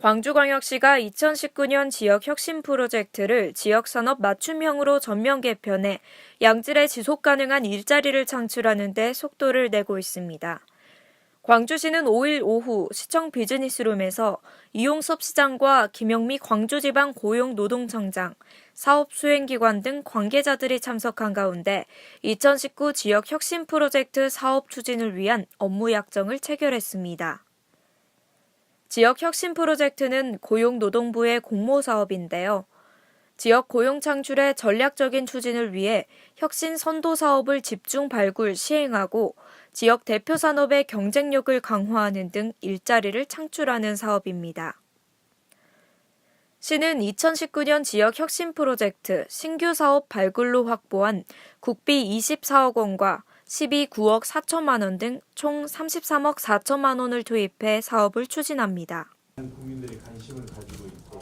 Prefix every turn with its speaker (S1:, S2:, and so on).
S1: 광주광역시가 2019년 지역 혁신 프로젝트를 지역산업 맞춤형으로 전면 개편해 양질의 지속 가능한 일자리를 창출하는 데 속도를 내고 있습니다. 광주시는 5일 오후 시청 비즈니스룸에서 이용섭 시장과 김영미 광주지방 고용노동청장, 사업수행기관 등 관계자들이 참석한 가운데 2019 지역 혁신 프로젝트 사업 추진을 위한 업무 약정을 체결했습니다. 지역 혁신 프로젝트는 고용노동부의 공모 사업인데요. 지역 고용 창출의 전략적인 추진을 위해 혁신 선도 사업을 집중 발굴 시행하고 지역 대표 산업의 경쟁력을 강화하는 등 일자리를 창출하는 사업입니다. 시는 2019년 지역 혁신 프로젝트 신규 사업 발굴로 확보한 국비 24억 원과 12구억 4천만 원 등 총 33억 4천만 원을 투입해 사업을 추진합니다.
S2: 국민들이 관심을 가지고 있고